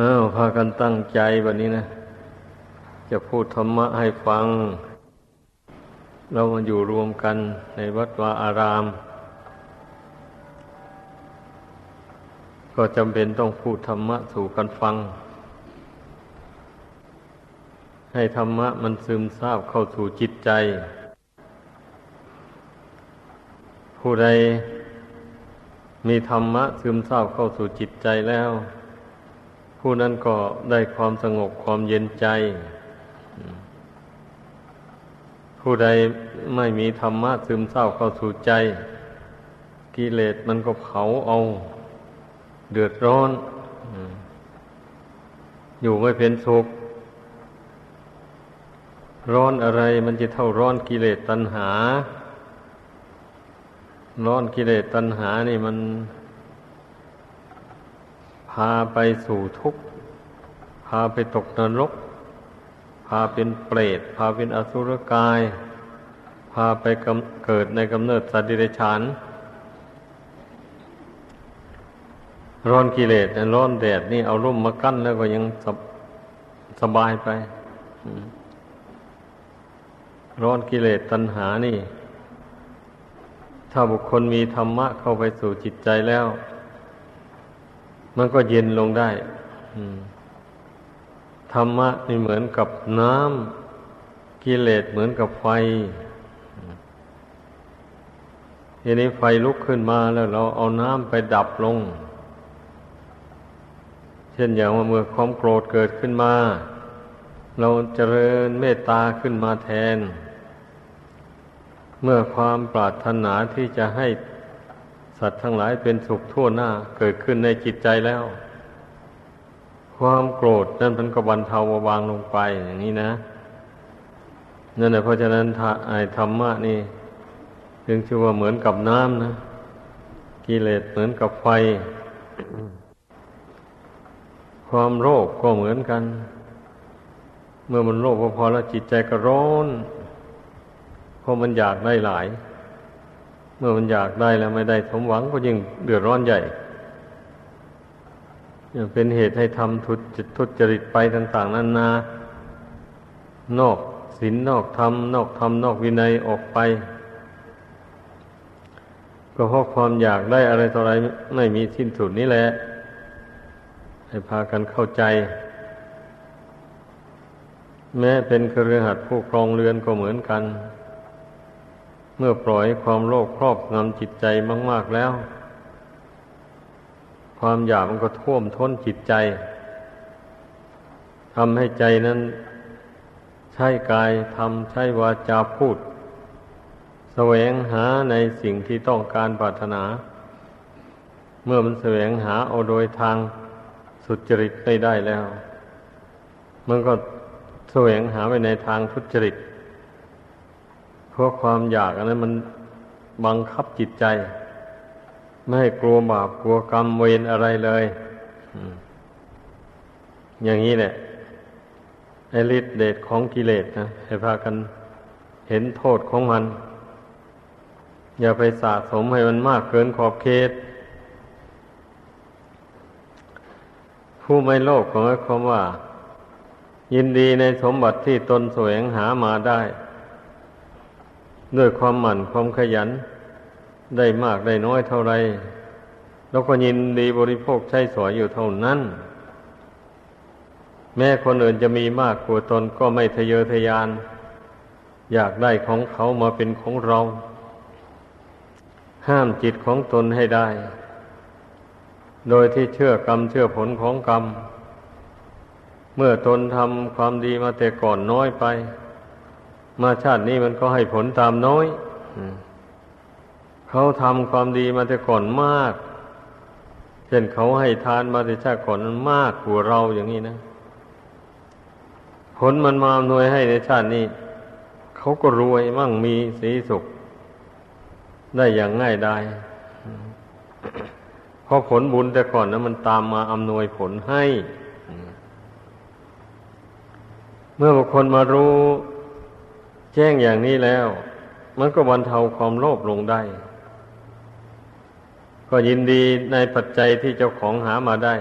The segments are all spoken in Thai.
อ้าวพากันตั้งใจวันนี้นะ จะพูดธรรมะให้ฟัง เรามาอยู่รวมกันในวัดวาอาราม ก็จำเป็นต้องพูดธรรมะสู่กันฟัง ให้ธรรมะมันซึมซาบเข้าสู่จิตใจ ผู้ใดมีธรรมะซึมซาบเข้าสู่จิตใจแล้ว ผู้นั้นก็ได้ความสงบความเย็นใจ ผู้ใดไม่มีธรรมะซึมซาเข้าสู่ใจ กิเลสมันก็เผาเอา เดือดร้อน อยู่ไม่เป็นสุข ร้อนอะไรมันจะเท่าร้อนกิเลสตัณหา ร้อนกิเลสตัณหานี่มันาไปสู่ทุกข์ พาไปตกนรก พาเป็นเปรต พาเป็นอสุรกาย พาไปเกิดในกำเนิดสัตว์ดิเรกชันร้อนกิเลสร้อนแดดนี่เอาร่มมากั้นแล้วก็ยังสบสบายไป ร้อนกิเลสตัณหานี่ ถ้าบุคคลมีธรรมะเข้าไปสู่จิตใจแล้ว มันก็เย็นลงได้ธรรมะนี่เหมือนกับน้ำกิเลสเหมือนกับไฟทีนี้ไฟลุกขึ้นมาแล้วเราเอาน้ำไปดับลง เช่นอย่างว่าเมื่อความโกรธเกิดขึ้นมา เราเจริญเมตตาขึ้นมาแทน เมื่อความปรารถนาที่จะให้ สัตว์ทั้งหลายเป็นสุขทั่วหน้าเกิดขึ้นในจิตใจแล้ว ความโกรธนั่นมันก็บรรเทาเบาบางลงไปอย่างนี้นะนั่นแหละเพราะฉะนั้นไอ้ธรรมะนี่จึงชื่อว่าเหมือนกับน้ำนะกิเลสเหมือนกับไฟ ความโลภก็เหมือนกัน เมื่อมันโลภพอแล้วจิตใจก็ร้อนเพราะมันอยากได้หลาย เมื่อมันอยากได้แล้วไม่ได้สมหวังก็ยิ่งเดือดร้อนใหญ่เป็นเหตุให้ทำทุจทุจริตไปต่างๆนานา นอกศีลนอกธรรมนอกธรรมนอกวินัยออกไป ก็เพราะความอยากได้อะไรต่ออะไรไม่มีสิ้นสุดนี้แหละ ให้พากันเข้าใจ แม้เป็นเครือขัดผู้ครองเรือนก็เหมือนกัน เมื่อปล่อยความโลภครอบงำจิตใจมาก ๆแล้ว ความอยากมันก็ท่วมท้นจิตใจทำให้ใจนั้น ใช้กายทำใช้วาจาพูด แสวงหาในสิ่งที่ต้องการปรารถนา เมื่อมันแสวงหาเอาโดยทางสุจริตไม่ได้แล้ว มันก็แสวงหาไปในทางทุจริต เพราะความอยากอันนั้นมันบังคับจิตใจ ไม่ให้กลัวบาปกลัวกรรมเวรอะไรเลยอย่างนี้แหละไอฤทธิเดชของกิเลสนะให้พากันเห็นโทษของมัน อย่าไปสะสมให้มันมากเกินขอบเขต ผู้ไม่โลภของความว่า ยินดีในสมบัติที่ตนแสวงหามาได้ ด้วยความหมั่นความขยัน ได้มากได้น้อยเท่าไรแล้วก็ยินดีบริโภคใช้สอยอยู่เท่านั้น แม้คนอื่นจะมีมากกว่าตนก็ไม่ทะเยอทะยาน อยากได้ของเขามาเป็นของเรา ห้ามจิตของตนให้ได้ โดยที่เชื่อกรรมเชื่อผลของกรรม เมื่อตนทำความดีมาแต่ก่อนน้อยไป มาชาตินี้มันก็ให้ผลตามน้อยเขาทำความดีมาแต่ก่อนมาก เช่นเขาให้ทานมาแต่ชาติก่อนมากกว่าเราอย่างนี้นะ ผลมันมาหน่วยให้ในชาตินี้ เขาก็รวยมั่งมีสีสุข ได้อย่างง่ายดายเพราะผลบุญแต่ก่อนนะมันตามมาอำนวยผลให้ เมื่อบุคคลมารู้ แจ้งอย่างนี้แล้ว มันก็บรรเทาความโลภลงได้ ก็ยินดีในปัจจัยที่เจ้าของหามาได้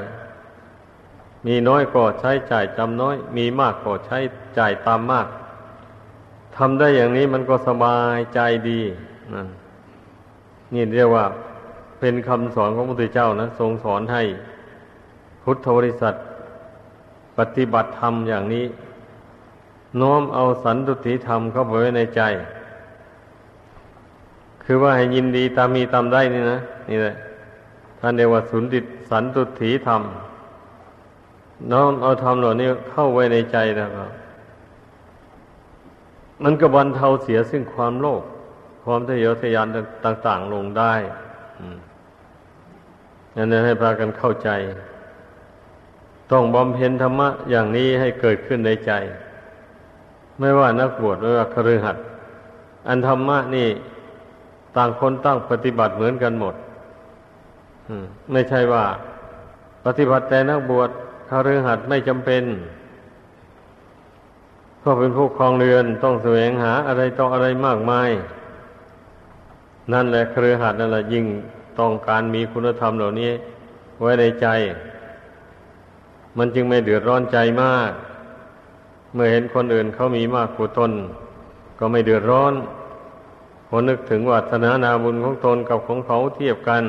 มีน้อยก็ใช้จ่ายจำน้อย มีมากก็ใช้จ่ายตามมากทำได้อย่างนี้มันก็สบายใจดีนั่นนี่เรียกว่าเป็นคำสอนของพระพุทธเจ้านะทรงสอนให้พุทธบริษัท ปฏิบัติธรรมอย่างนี้ น้อมเอาสันตุติธรรมเข้าไปไว้ในใจ คือว่าให้ยินดีตามมีตามได้นี่นะนี่แหละท่านเรียกว่าสุนติสันตุถีธรรม น้อมเอาธรรมเหล่านี้เข้าไว้ในใจนะครับ มันก็บรรเทาเสียซึ่งความโลภความทะเยอทะยานต่าง ๆ ลงได้อันนั้นให้พากันเข้าใจ ต้องบำเพ็ญธรรมะอย่างนี้ให้เกิดขึ้นในใจ ไม่ว่านักบวชไม่ว่าครือขัดอันธรรมะนี่ ต่างคนตั้งปฏิบัติเหมือนกันหมดไม่ใช่ว่า ปฏิบัติแต่นักบวชคฤหัสถ์ไม่จำเป็นก็เป็นผู้ครองเรือนต้องแสวงหาอะไรต้ออะไรมากมาย นั่นแหละครือหัดนั่นแหละยิ่งต้องการมีคุณธรรมเหล่านี้ ไว้ในใจ มันจึงไม่เดือดร้อนใจมาก เมื่อเห็นคนอื่นเขามีมากกว่าตนก็ไม่เดือดร้อนพอนึกถึงวัฒนานาบุญของตนกับของเขาเทียบกัน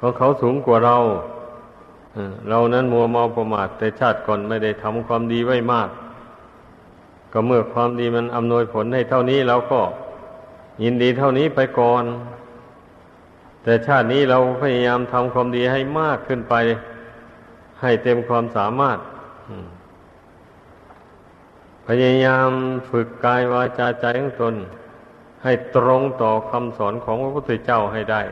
ของเขาสูงกว่าเราเรานั้นมัวเมาประมาทแต่ชาติก่อนไม่ได้ทำความดีไว้มาก ก็เมื่อความดีมันอำนวยผลให้เท่านี้เราก็ยินดีเท่านี้ไปก่อน แต่ชาตินี้เราพยายามทำความดีให้มากขึ้นไป ให้เต็มความสามารถ พยายามฝึกกายวาจาใจของตน ให้ตรงต่อคำสอนของพระพุทธเจ้าให้ได้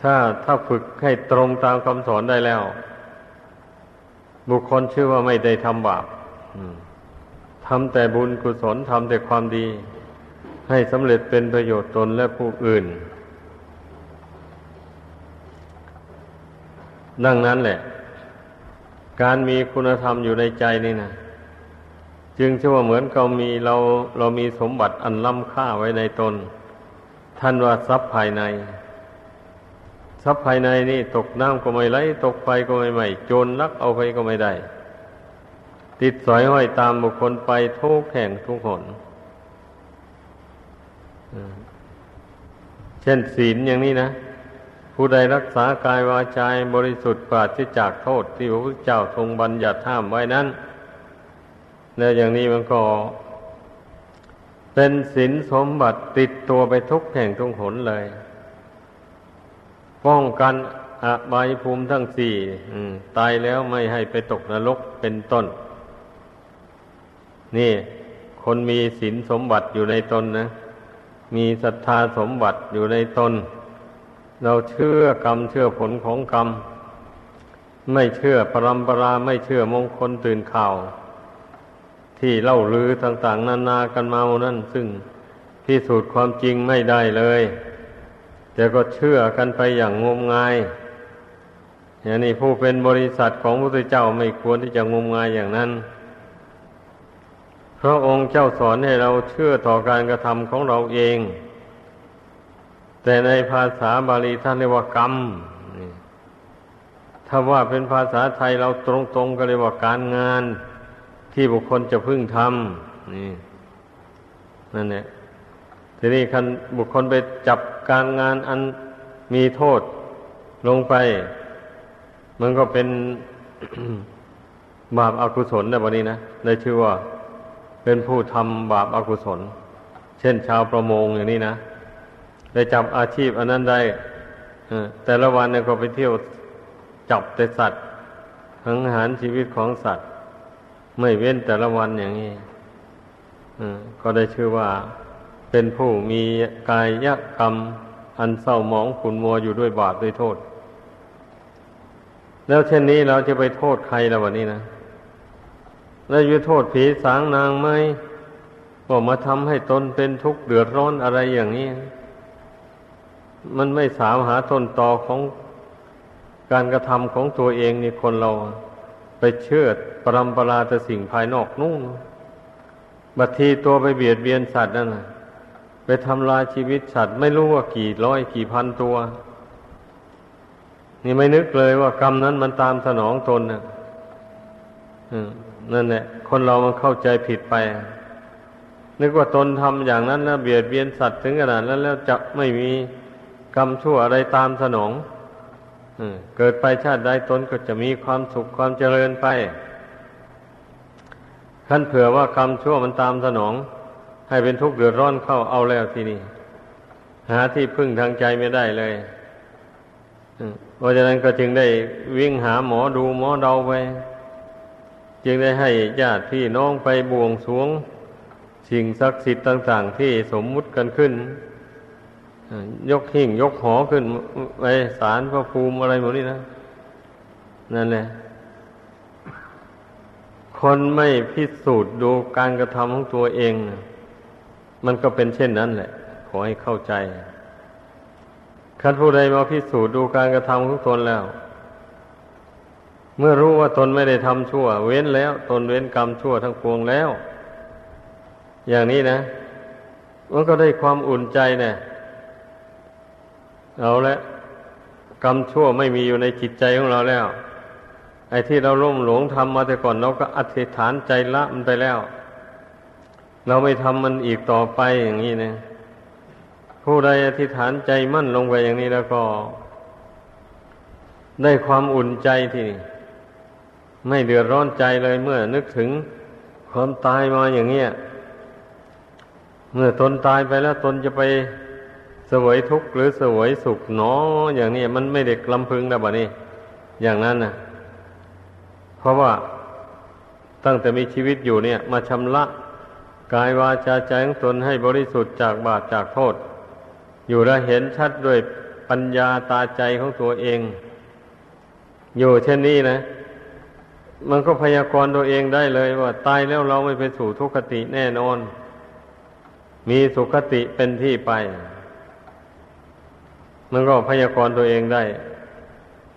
ถ้าถ้าฝึกให้ตรงตามคำสอนได้แล้ว บุคคลชื่อว่าไม่ได้ทำบาปทำแต่บุญกุศลทำแต่ความดี ให้สำเร็จเป็นประโยชน์ตนและผู้อื่น ดังนั้นแหละ การมีคุณธรรมอยู่ในใจนี่นะจึงชื่อว่าเหมือนเรามีเราเรามีสมบัติอันล้ำค่าไว้ในตน ท่านว่าทรัพย์ภายใน ทรัพย์ภายในนี่ตกน้ำก็ไม่ไหลตกไฟก็ไม่ไหม้โจรลักเอาไปก็ไม่ได้ ติดสอยห้อยตามบุคคลไปทุกแห่งทุกหนเช่นศีลอย่างนี้นะ ผู้ใดรักษากายวาจาบริสุทธิ์ปราศจากโทษที่พระพุทธเจ้าทรงบัญญัติห้ามไว้นั้นแล้วอย่างนี้มันก็ เป็นศีลสมบัติติดตัวไปทุกแห่งทุกหนเลย ป้องกันอบายภูมิทั้งสี่ตายแล้วไม่ให้ไปตกนรกเป็นต้น นี่ คนมีศีลสมบัติอยู่ในตนนะ มีศรัทธาสมบัติอยู่ในตน เราเชื่อกรรมเชื่อผลของกรรม ไม่เชื่อปรำปราไม่เชื่อมงคลตื่นข่าว ที่เล่าลือต่างๆ นานากันมานั่น ซึ่งพิสูจน์ความจริงไม่ได้เลยแต่ก็เชื่อกันไปอย่างงมงายอย่างนี้ผู้เป็นบริษัทของพระพุทธเจ้าไม่ควรที่จะงมงายอย่างนั้นพระองค์เจ้าสอนให้เราเชื่อต่อการกระทำของเราเอง แต่ในภาษาบาลีท่านเรียกว่ากรรมถ้าว่าเป็นภาษาไทยเราตรงๆก็เรียกว่าการงานที่บุคคลจะพึ่งทำนี่นั่นแหละทีนี้คันบุคคลไปจับการงานอันมีโทษลงไป มันก็เป็น บาปอากุศลในวันนี้นะได้ชื่อว่าเป็นผู้ทำบาปอากุศล เช่นชาวประมงอย่างนี้นะ ได้จับอาชีพอันนั้นได้แต่ละวันเนี่ยก็ไปเที่ยวจับแต่สัตว์ทังหารชีวิตของสัตว์ ไม่เว้นแต่ละวันอย่างนี้ก็ได้ชื่อว่าเป็นผู้มีกายกรรม อันเศร้าหมองขุนมัวอยู่ด้วยบาปด้วยโทษ แล้วเช่นนี้เราจะไปโทษใครละวันนี้นะแล้วจะโทษผีสางนางไหมก็มาทำให้ตนเป็นทุกข์เดือดร้อนอะไรอย่างนี้ มันไม่สามหาต้นตอของการกระทำของตัวเองนี่คนเราไปเชื่อปรำปราแต่สิ่งภายนอกนุ่งบัดทีตัวไปเบียดเบียนสัตว์นั่นนะไปทำลายชีวิตสัตว์ไม่รู้ว่ากี่ร้อยกี่พันตัว นี่ไม่นึกเลยว่ากรรมนั้นมันตามสนองตนนะนั่นแหละคนเรามันเข้าใจผิดไป นึกว่าตนทำอย่างนั้นแล้วเบียดเบียนสัตว์ถึงขนาดนั้นแล้วจะไม่มี กรรมชั่วอะไรตามสนองเกิดไปชาติใดตนก็จะมีความสุขความเจริญไปขั้นเผื่อว่ากรรมชั่วมันตามสนอง ให้เป็นทุกข์เดือดร้อนเข้าเอาแล้วทีนี้หาที่พึ่งทางใจไม่ได้เลยเพราะฉะนั้นก็จึงได้วิ่งหาหมอดูหมอเดาไป จึงได้ให้ญาติพี่น้องไปบวงสวง สิ่งศักดิ์สิทธิ์ต่าง ๆ ที่สมมุติกันขึ้น ยกหิ่งยกหอขึ้นไปสารพระภูมิอะไรหมดนี่นะ นั่นแหละ คนไม่พิสูจน์ดูการกระทำของตัวเองมันก็เป็นเช่นนั้นแหละ ขอให้เข้าใจคันผู้ใดมาพิสูจน์ดูการกระทำของตนแล้ว เมื่อรู้ว่าตนไม่ได้ทำชั่ว เว้นแล้ว ตนเว้นกรรมชั่วทั้งปวงแล้ว อย่างนี้นะ มันก็ได้ความอุ่นใจเนี่ย เอาละกรรมชั่วไม่มีอยู่ในจิตใจของเราแล้ว ไอ้ที่เราล่มหลงทำมาแต่ก่อนเราก็อธิษฐานใจละมันไปแล้ว เราไม่ทำมันอีกต่อไปอย่างนี้นะผู้ใดอธิษฐานใจมั่นลงไปอย่างนี้แล้วก็ ได้ความอุ่นใจที่ไม่เดือดร้อนใจเลยเมื่อนึกถึงความตายมาอย่างเงี้ยเมื่อตนตายไปแล้วตนจะไป วยทุกข์หรือสวยสุขหนออย่างนี้มันไม่เด็กลำพึงนะบ่นี้ อย่างนั้นนะเพราะว่าตั้งแต่มีชีวิตอยู่เนี่ย มาชำระกายวาจาใจของตนให้บริสุทธิ์จากบาปจากโทษ อยู่แล้วเห็นชัดด้วยปัญญาตาใจของตัวเอง อยู่เช่นนี้นะ มันก็พยากรณ์ตัวเองได้เลยว่า ตายแล้วเราไม่ไปสู่ทุกขติแน่นอน มีสุขติเป็นที่ไป มันก็พยากรตัวเองได้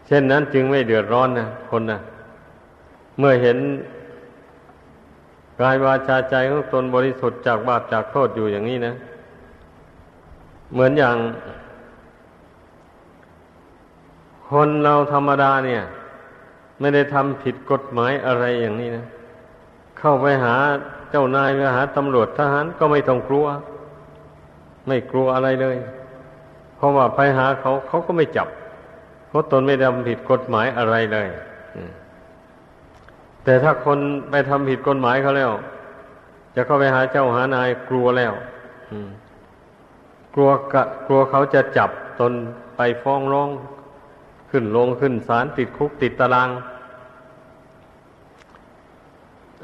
เช่นนั้นจึงไม่เดือดร้อนนะคนนะเมื่อเห็นกายวาจาใจของตนบริสุทธิ์จากบาปจากโทษอยู่อย่างนี้นะ เหมือนอย่าง คนเราธรรมดาเนี่ย ไม่ได้ทำผิดกฎหมายอะไรอย่างนี้นะ เข้าไปหาเจ้านายไปหาตำรวจทหารก็ไม่ต้องกลัว ไม่กลัวอะไรเลย เพราะว่าไปหาเขาเขาก็ไม่จับ เพราะตนไม่ทำผิดกฎหมายอะไรเลยแต่ถ้าคนไปทำผิดกฎหมายเขาแล้ว จะเข้าไปหาเจ้าหานายกลัวแล้วกลัวกะกลัวเขาจะจับตนไปฟ้องร้อง ขึ้นลงขึ้นศาลติดคุกติดตาราง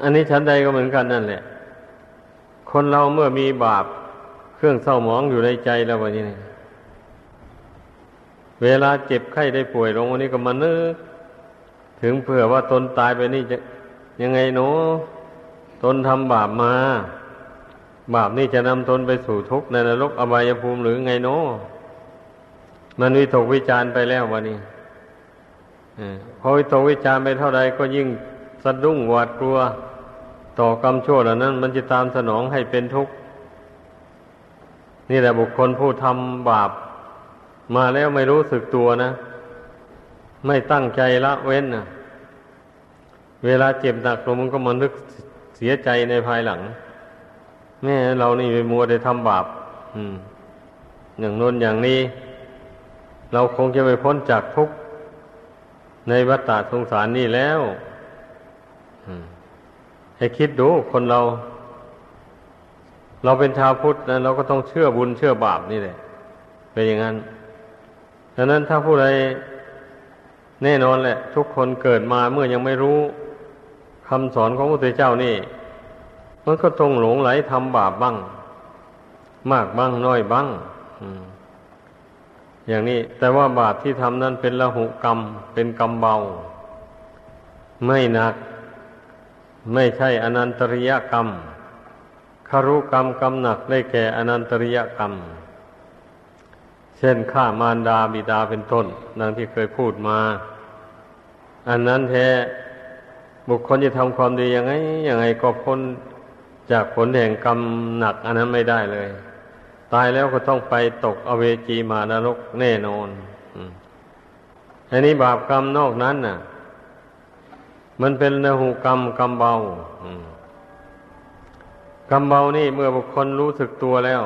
อันนี้ชั้นใดก็เหมือนกันนั่นแหละ คนเราเมื่อมีบาปเครื่องเศร้าหมองอยู่ในใจแล้ววันนี้ เวลาเจ็บไข้ได้ป่วยลงวันนี้ก็มานึก ถึงเผื่อว่าตนตายไปนี่จะยังไงเนาะตนทำบาปมา บาปนี่จะนำตนไปสู่ทุกข์ในนรกอบายภูมิหรือไงโนมันวิตกวิจารไปแล้ววันนี้พอวิตกวิจารไปเท่าใดก็ยิ่งสะดุ้งหวาดกลัว ต่อกรรมชั่วเหล่านั้น มันจะตามสนองให้เป็นทุกข์ นี่แหละบุคคลผู้ทำบาป มาแล้วไม่รู้สึกตัวนะ ไม่ตั้งใจละเว้นนะเวลาเจ็บหนักลงมันก็มันนึกเสียใจในภายหลังแม่เรานี่ไปมัวได้ทำบาปอย่างน้นอย่างนี้ เราคงจะไปพ้นจากทุกข์ในวัฏฏะสงสารนี่แล้วให้คิดดูคนเรา เราเป็นชาวพุทธนะเราก็ต้องเชื่อบุญเชื่อบาปนี่แหละเป็นอย่างนั้น ดังนั้นถ้าผู้ใดแน่นอนแหละ ทุกคนเกิดมาเมื่อยังไม่รู้คำสอนของพระพุทธเจ้านี่ มันก็ต้องหลงไหลทำบาปบ้าง มากบ้างน้อยบ้างอย่างนี้ แต่ว่าบาปที่ทำนั้นเป็นละหุกรรม เป็นกรรมเบา ไม่หนัก ไม่ใช่อนันตริยกรรมคารุกรรมกรรมหนักได้แก่อนันตริยกรรม เช่นฆ่ามารดาบิดาเป็นต้นดังที่เคยพูดมา อันนั้นแท้บุคคลจะทำความดียังไงยังไงก็พ้นจากผลแห่งกรรมหนัก อันนั้นไม่ได้เลย ตายแล้วก็ต้องไปตกอเวจีมานรกแน่นอนอันนี้บาปกรรมนอกนั้นน่ะ มันเป็นนหุกรรมกรรมเบากรรมเบานี่เมื่อบุคคลรู้สึกตัวแล้ว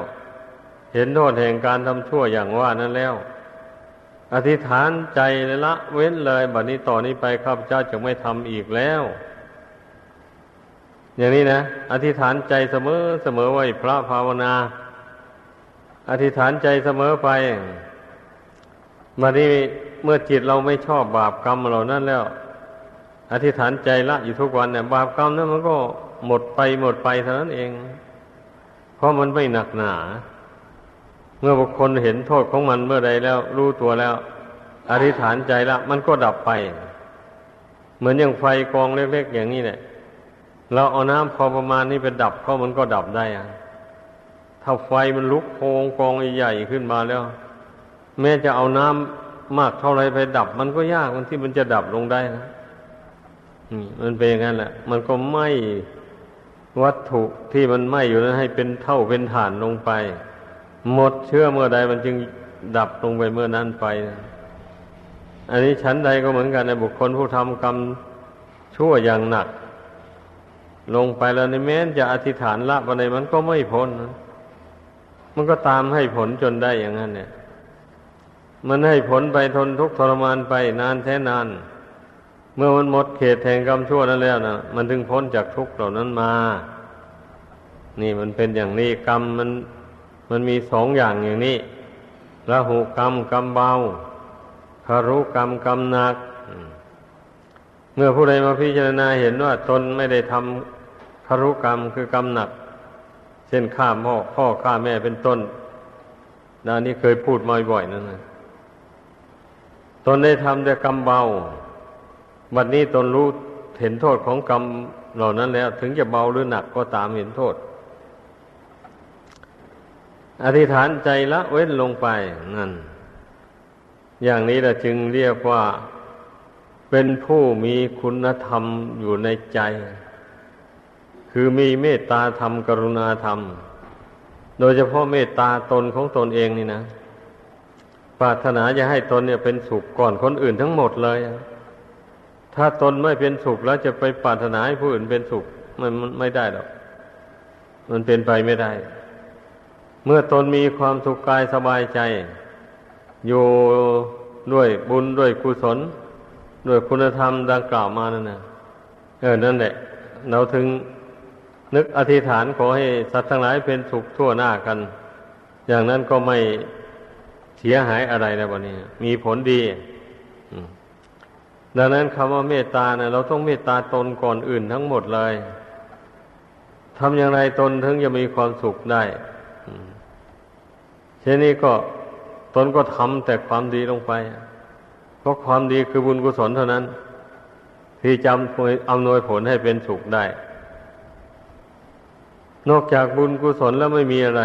เห็นโทษแห่งการทำชั่วอย่างว่านั้นแล้ว อธิษฐานใจละเว้นเลยบัดนี้ต่อนนี้ไปข้าพเจ้าจะไม่ทำอีกแล้ว อย่างนี้นะ อธิษฐานใจเสมอเสมอไว้พระภาวนา อธิษฐานใจเสมอไปบัดนี้เมื่อจิตเราไม่ชอบบาปกรรมเหล่านั้นแล้ว อธิษฐานใจละอยู่ทุกวันเนี่ยบาปกรรมนั้นมันก็หมดไปหมดไปเท่านั้นเอง เพราะมันไม่หนักหนา เมื่อบุคคลเห็นโทษของมันเมื่อใดแล้ว รู้ตัวแล้ว อธิษฐานใจละ มันก็ดับไป เหมือนอย่างไฟกองเล็ก ๆ อย่างนี้เนี่ยเราเอาน้ำพอประมาณนี้ไปดับก็มันก็ดับได้อะถ้าไฟมันลุกโพงกองใหญ่ขึ้นมาแล้ว แม้จะเอาน้ำมากเท่าไรไปดับ มันก็ยากมันที่มันจะดับลงได้นะมันเป็นอย่างนั้นแหละ มันก็ไหม้วัตถุที่มันไหม้อยู่นั้นให้เป็นเท่าเป็นฐานลงไป หมดเชื่อเมื่อใดมันจึงดับลงไปเมื่อนั้นไปอันนี้ชั้นใดก็เหมือนกันในบุคคลผู้ทำกรรมชั่วอย่างหนัก ลงไปแล้วในแม้นจะอธิษฐานละไปในมันก็ไม่พ้นมันก็ตามให้ผลจนได้อย่างนั้นเนี่ย มันให้ผลไปทนทุกข์ทรมานไปนานแท้นาน เมื่อมันหมดเขตแห่งกรรมชั่วนั้นแล้วนะมันถึงพ้นจากทุกข์เหล่านั้นมา นี่มันเป็นอย่างนี้กรรมมัน มันมีสองอย่างอย่างนี้ละหุกรรมกรรมเบาคารุกรรมกรรมหนัก เมื่อผู้ใดมาพิจารณาเห็นว่าตนไม่ได้ทำคารุกรรมคือกรรมหนัก เช่นฆ่าพ่อพ่อฆ่าแม่เป็นต้นดานี้เคยพูดมาบ่อยนั่นนะตนได้ทำแต่กรรมเบา บัดนี้ตนรู้เห็นโทษของกรรมเหล่านั้นแล้ว ถึงจะเบาหรือหนักก็ตามเห็นโทษ อธิษฐานใจละเว้นลงไปนั่น อย่างนี้เราจึงเรียกว่าเป็นผู้มีคุณธรรมอยู่ในใจ คือมีเมตตาธรรมกรุณาธรรม โดยเฉพาะเมตตาตนของตนเองนี่นะปรารถนาจะให้ตนเนี่ยเป็นสุขก่อนคนอื่นทั้งหมดเลย ถ้าตนไม่เป็นสุขแล้วจะไปปรารถนาให้ผู้อื่นเป็นสุขมันไม่ได้หรอก มันเป็นไปไม่ได้ เมื่อตนมีความสุขกายสบายใจ อยู่ด้วยบุญด้วยกุศล ด้วยคุณธรรมดังกล่าวมานั่นนะเออนั่นแหละเราถึงนึกอธิษฐานขอให้สัตว์ทั้งหลายเป็นสุขทั่วหน้ากัน อย่างนั้นก็ไม่เสียหายอะไรแล้ววันนี้ มีผลดีดังนั้นคำว่าเมตตาเนะเราต้องเมตตาตนก่อนอื่นทั้งหมดเลยทำอย่างไรตนถึงจะมีความสุขได้ เช่นนี้ก็ตนก็ทำแต่ความดีลงไป เพราะความดีคือบุญกุศลเท่านั้น ที่จำอำนวยผลให้เป็นสุขได้ นอกจากบุญกุศลแล้วไม่มีอะไร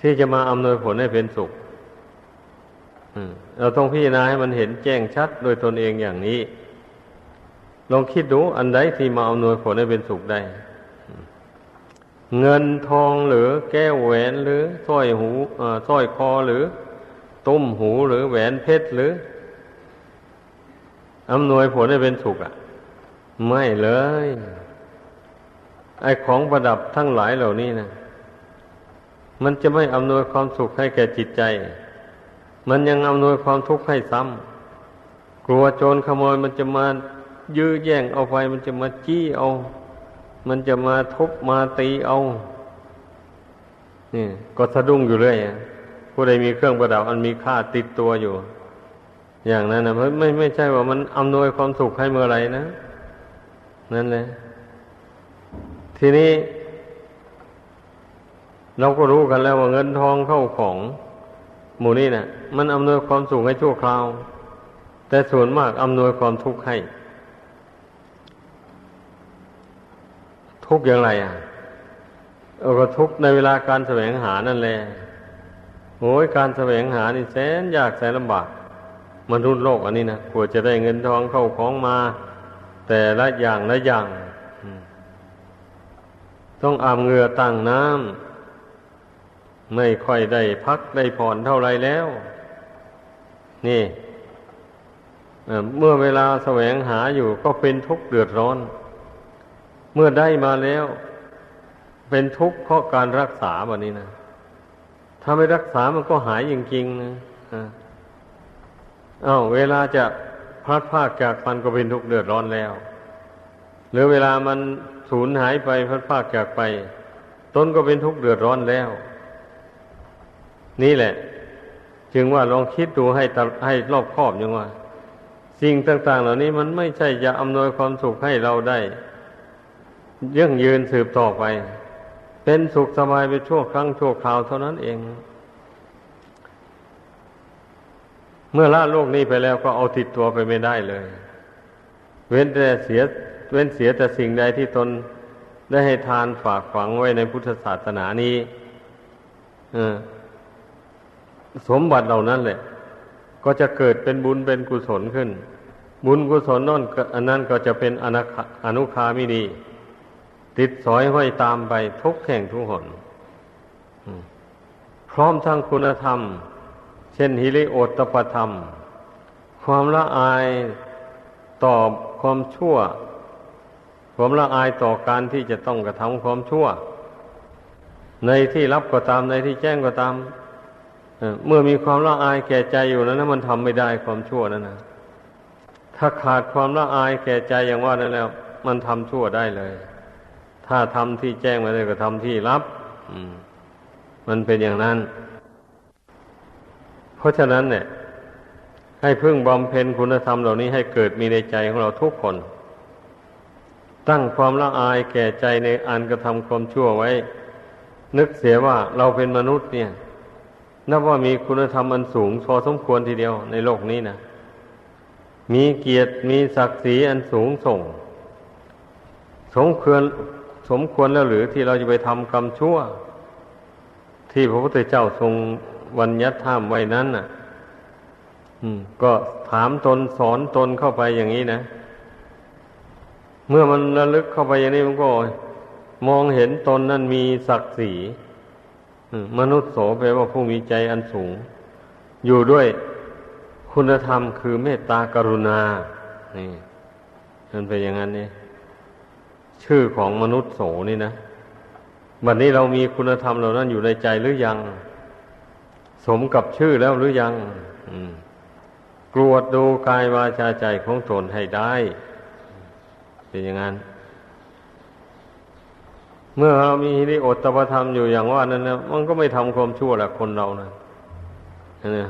ที่จะมาอำนวยผลให้เป็นสุขเราต้องพิจารณาให้มันเห็นแจ้งชัดโดยตนเองอย่างนี้ ลองคิดดูอันใดที่มาอำนวยผลให้เป็นสุขได้ เงินทองหรือแก้วแหวนหรือสร้อยหูสร้อยคอหรือ ตุ้มหูหรือแหวนเพชรหรืออำนวยผลให้เป็นสุขอะ ไม่เลย ไอของประดับทั้งหลายเหล่านี้นะมันจะไม่อำนวยความสุขให้แก่จิตใจ มันยังอำนวยความทุกข์ให้ซ้ำกลัวโจรขโมยมันจะมายื้อแย่งเอาไปมันจะมาจี้เอา มันจะมาทุบมาตีเอา นี่ ก็สะดุ้งอยู่เรื่อยผู้ใดมีเครื่องประดับอันมีค่าติดตัวอยู่ อย่างนั้นนะไม่ไม่ไม่ใช่ว่ามันอำนวยความสุขให้เมื่อไรนะ นั่นแหละทีนี้ เราก็รู้กันแล้วว่าเงินทองเข้าของ หมู่นี้นะ่ะ มันอำนวยความสุขให้ชั่วคราว แต่ส่วนมากอำนวยความทุกข์ให้ ทุกข์อย่างไรอะเออก็ทุกข์ในเวลาการแสวงหานั่นแหละโอ้ยการแสวงหานี่แสนยากแสนลำบากมนุษย์โลกอันนี้นะกว่าจะได้เงินทองเข้าของมา แต่ละอย่างละอย่าง ต้องอาบเหงื่อตั้งน้ำไม่ค่อยได้พักได้ผ่อนเท่าไรแล้ว นี่เมื่อเวลาแสวงหาอยู่ก็เป็นทุกข์เดือดร้อน มื่อได้มาแล้ว เป็นทุกข์เพราะการรักษาแบบนี้นะถ้าไม่รักษามันก็หายจริงๆนะอ้าวเวลาจะพลัดพากจากมันก็เป็นทุกข์เดือดร้อนแล้ว หรือเวลามันสูญหายไปพลัดพากจากไป ตนก็เป็นทุกข์เดือดร้อนแล้ว นี่แหละ จึงว่าลองคิดดูให้ให้รอบคอบยังว่า สิ่งต่าง ๆ เหล่านี้มันไม่ใช่จะอำนวยความสุขให้เราได้ ยั่งยืนสืบต่อไป เป็นสุขสบายไปชั่วครั้งชั่วคราวเท่านั้นเอง เมื่อละโลกนี้ไปแล้วก็เอาติดตัวไปไม่ได้เลย เว้นแต่เสีย เว้นเสียแต่สิ่งใดที่ตนได้ให้ทานฝากฝังไว้ในพุทธศาสนานี้อสมบัติเหล่านั้นแหละ ก็จะเกิดเป็นบุญเป็นกุศลขึ้น บุญกุศลนั่นก็อันนั้นก็จะเป็นอนาคาอนุคามินี ติดสอยห้อยตามไปทุกแห่งทุกหน พร้อมทั้งคุณธรรม เช่นฮิริโอตปธรรม ความละอายต่อความชั่ว ความละอายต่อการที่จะต้องกระทำความชั่ว ในที่รับก็ตามในที่แจ้งก็ตามเมื่อมีความละอายแก่ใจอยู่นั้นนะมันทำไม่ได้ความชั่วนั้นนะถ้าขาดความละอายแก่ใจอย่างว่านั้นแล้ว มันทำชั่วได้เลย ถ้าทำที่แจ้งมาได้ก็ทำที่รับมมันเป็นอย่างนั้น เพราะฉะนั้นเนี่ย ให้พึ่งบำเพ็ญคุณธรรมเหล่านี้ให้เกิดมีในใจของเราทุกคน ตั้งความละอายแก่ใจในอันกระทำความชั่วไว้ นึกเสียว่าเราเป็นมนุษย์เนี่ย นับว่ามีคุณธรรมอันสูงพอสมควรทีเดียวในโลกนี้นะมีเกียรติมีศักดิ์ศรีอันสูงส่ง สมควร สมควรแล้วหรือที่เราจะไปทำกรรมชั่ว ที่พระพุทธเจ้าทรงวันยัดท่ามไว้นั้นน่ะ อืม ก็ถามตนสอนตนเข้าไปอย่างนี้นะ เมื่อมันระลึกเข้าไปอย่างนี้มันก็ มองเห็นตนนั้นมีศักดิ์ศรีมมนุษย์โสแปลว่าผู้มีใจอันสูง อยู่ด้วยคุณธรรมคือเมตตากรุณา นี่มันเป็นอย่างนั้นนี่ ชื่อของมนุษย์โสนี่นะบัดนนี้เรามีคุณธรรมเหล่านั้นอยู่ในใจหรือยัง สมกับชื่อแล้วหรือยังกรวดดูกายวาจาใจของตนให้ได้ เป็นอย่างนั้น เมื่อเรามีฮิริโอตตปธรรมอยู่อย่างว่านั้นนะมันก็ไม่ทำความชั่วแหละคนเรานะ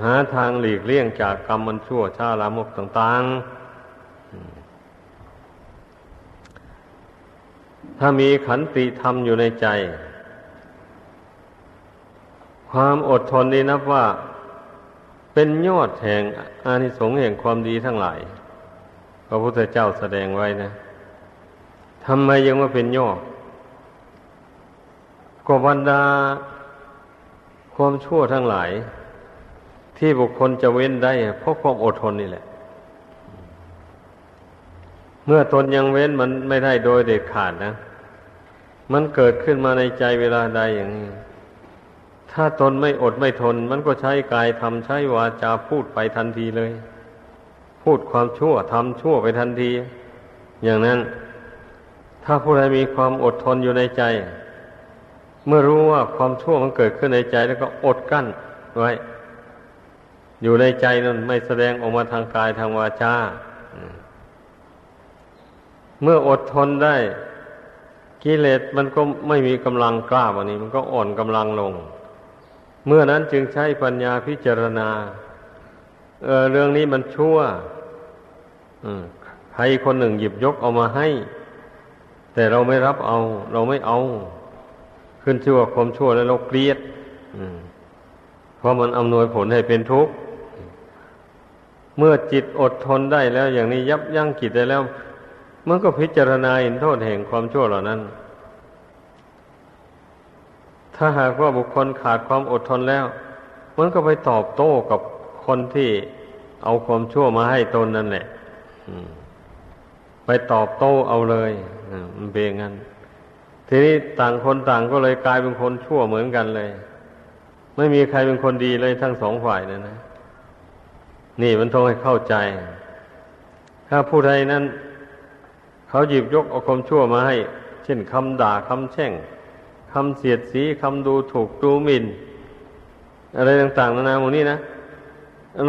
หาทางหลีกเลี่ยงจากกรรมมันชั่วชาลามกต่าง ๆ ถ้ามีขันติธรรมอยู่ในใจ ความอดทนนี้นับว่าเป็นยอดแห่งอานิสงส์แห่งความดีทั้งหลาย พระพุทธเจ้าแสดงไว้นะทำไมยังว่าเป็นยอดก็บรรดาความชั่วทั้งหลาย ที่บุคคลจะเว้นได้เพราะความอดทนนี่แหละ เมื่อตนยังเว้นมันไม่ได้โดยเด็ดขาดนะ มันเกิดขึ้นมาในใจเวลาใดอย่างนี้ ถ้าตนไม่อดไม่ทน มันก็ใช้กายทำใช้วาจาพูดไปทันทีเลย พูดความชั่วทำชั่วไปทันที อย่างนั้น ถ้าผู้ใดมีความอดทนอยู่ในใจ เมื่อรู้ว่าความชั่วมันเกิดขึ้นในใจแล้วก็อดกั้นไว้ อยู่ในใจนั้นไม่แสดงออกมาทางกายทางวาจาเมื่ออดทนได้ กิเลสมันก็ไม่มีกำลังกล้าวันนี้ มันก็อ่อนกำลังลง เมื่อนั้นจึงใช้ปัญญาพิจารณาเออเรื่องนี้มันชั่วใครคนหนึ่งหยิบยกเอามาให้ แต่เราไม่รับเอา เราไม่เอา ขึ้นชื่อว่าความชั่วแล้วเราเกลียดเพราะมันอำนวยผลให้เป็นทุกข์ เมื่อจิตอดทนได้แล้ว อย่างนี้ยับยั้งจิตได้แล้ว มันก็พิจารณาเห็นโทษแห่งความชั่วเหล่านั้น ถ้าหากว่าบุคคลขาดความอดทนแล้ว มันก็ไปตอบโต้กับคนที่เอาความชั่วมาให้ตนนั่นแหละไปตอบโต้เอาเลยมันเป็นงั้น ทีนี้ต่างคนต่างก็เลยกลายเป็นคนชั่วเหมือนกันเลย ไม่มีใครเป็นคนดีเลยทั้งสองฝ่ายนะนะ นี่มันต้องให้เข้าใจ ถ้าผู้ใดนั้น เขาหยิบยกเอาความชั่วมาให้ เช่นคำด่าคำแช่งคำเสียดสีคำดูถูกดูหมิน่น อะไรต่างๆนานาหมดนี้นะ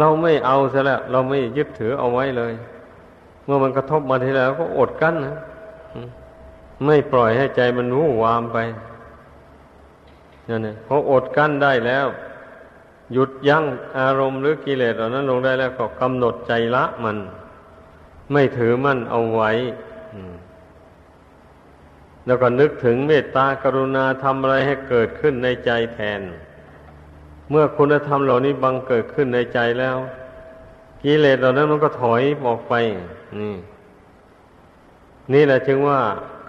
เราไม่เอาซะแล้วเราไม่ยึดถือเอาไว้เลย เมื่อมันกระทบมาทีแล้วก็อดกั้นนะไม่ปล่อยให้ใจมันรู้วามไปนั่นเองพออดกั้นได้แล้ว หยุดยั้งอารมณ์หรือกิเลสเหล่านั้นลงได้แล้วก็กำหนดใจละมัน ไม่ถือมั่นเอาไว้ แล้วก็นึกถึงเมตตากรุณาทำอะไรให้เกิดขึ้นในใจแทน เมื่อคุณธรรมเหล่านี้บังเกิดขึ้นในใจแล้วกิเลสเหล่านั้นมันก็ถอยออกไป นี่ นี่แหละจึงว่า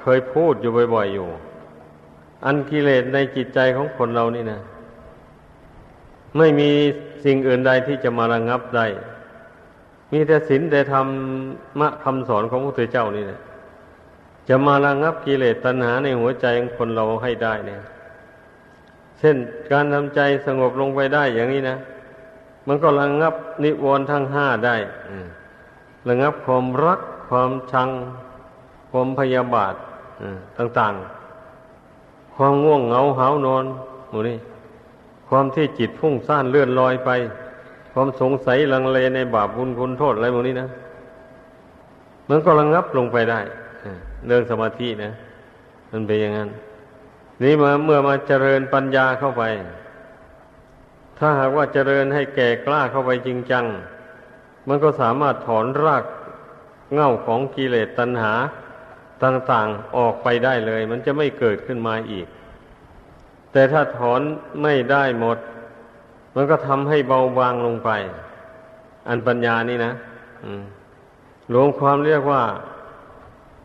เคยพูดอยู่บ่อยๆอยู่ อันกิเลสในจิตใจของคนเรานี่นะไม่มีสิ่งอื่นใดที่จะมาระงับได้ มีแต่ศีลแต่ธรรมะคำสอนของพระพุทธเจ้านี่นะ จะมาระงับกิเลสตัณหาในหัวใจของคนเราให้ได้เนี่ย เช่นการทำใจสงบลงไปได้อย่างนี้นะ มันก็ระงับนิวรณ์ทั้งห้าได้ระงับความรักความชัง ความพยาบาทต่างๆ ความง่วงเหงาหานอนหมูนี่ความที่จิตพุ่งซ่านเลื่อนลอยไป ความสงสัยลังเลในบาปบุญคุณโทษอะไรหมดนี้นะมันก็ระงับลงไปได้ เรื่องสมาธินะ มันเป็นอย่างนั้น นี่มาเมื่อมาเจริญปัญญาเข้าไป ถ้าหากว่าเจริญให้แก่กล้าเข้าไปจริงจัง มันก็สามารถถอนรากเง่าของกิเลสตัณหาต่างๆออกไปได้เลย มันจะไม่เกิดขึ้นมาอีก แต่ถ้าถอนไม่ได้หมด มันก็ทำให้เบาบางลงไป อันปัญญานี่นะรวมความเรียกว่า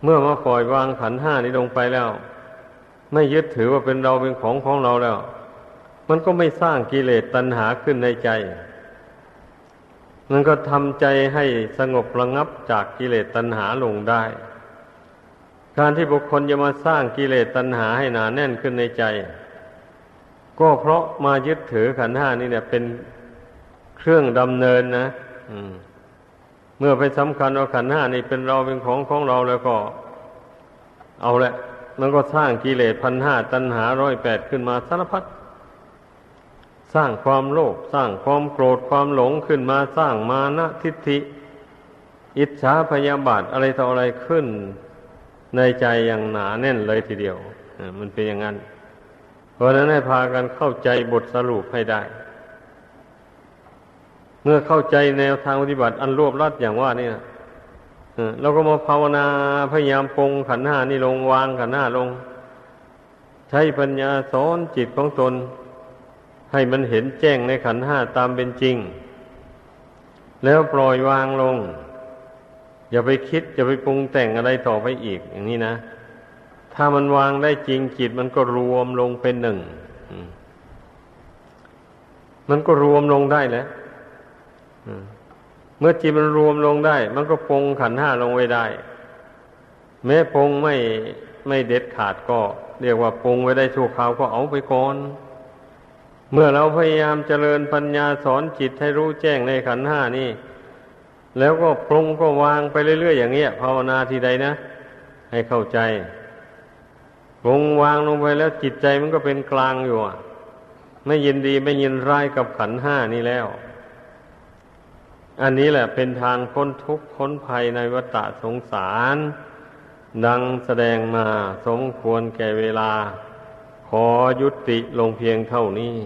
เมื่อมาปล่อยวางขันห้านี้ลงไปแล้ว ไม่ยึดถือว่าเป็นเราเป็นของของเราแล้ว มันก็ไม่สร้างกิเลสตัณหาขึ้นในใจ มันก็ทำใจให้สงบระงับจากกิเลสตัณหาลงได้ การที่บุคคลจะมาสร้างกิเลสตัณหาให้หนาแน่นขึ้นในใจ ก็เพราะมายึดถือขันห้านี่เนี่ยเป็นเครื่องดำเนินนะ เมื่อไปสำคัญว่าขันห้านี่เป็นเราเป็นของของเราแล้วก็ เอาละมันก็สร้างกิเลสพันห้าตัณหาร้อยแปดขึ้นมาสารพัดสร้างความโลภสร้างความโกรธความหลงขึ้นมาสร้างมานะทิฏฐิ อิจฉาพยาบาทอะไรต่ออะไรขึ้น ในใจอย่างหนาแน่นเลยทีเดียวมันเป็นอย่างนั้น เพราะนั้นให้พากันเข้าใจบทสรุปให้ได้ เมื่อเข้าใจแนวทางปฏิบัติ อันรวบรัดอย่างว่านี่นะเราก็มาภาวนาพยายามปรงขันห้านี่ลงวางขันห้าลง ใช้ปัญญาสอนจิตของตน ให้มันเห็นแจ้งในขันห้าตามเป็นจริง แล้วปล่อยวางลง อย่าไปคิด อย่าไปปรุงแต่งอะไรต่อไปอีก อย่างนี้นะ ถ้ามันวางได้จริงจิตมันก็รวมลงเป็นหนึ่งมันก็รวมลงได้แล้ว เมื่อจิตมันรวมลงได้ มันก็ปงขันห้าลงไว้ได้ แม้ปงไม่ไม่เด็ดขาดก็ เรียกว่าปงไว้ได้ชั่วคราวก็เอาไปก่อน เมื่อเราพยายามเจริญปัญญาสอนจิตให้รู้แจ้งในขันห้านี่ แล้วก็ปรงก็วางไปเรื่อยๆอย่างเงี้ยภาวนาทีใดนะ ให้เข้าใจปรงวางลงไปแล้วจิตใจมันก็เป็นกลางอยู่ไม่ยินดีไม่ยินร้ายกับขันห้านี้แล้ว อันนี้แหละเป็นทางพ้นทุกข์พ้นภัยในวัฏสงสาร ดังแสดงมาสมควรแก่เวลา ขอยุติลงเพียงเท่านี้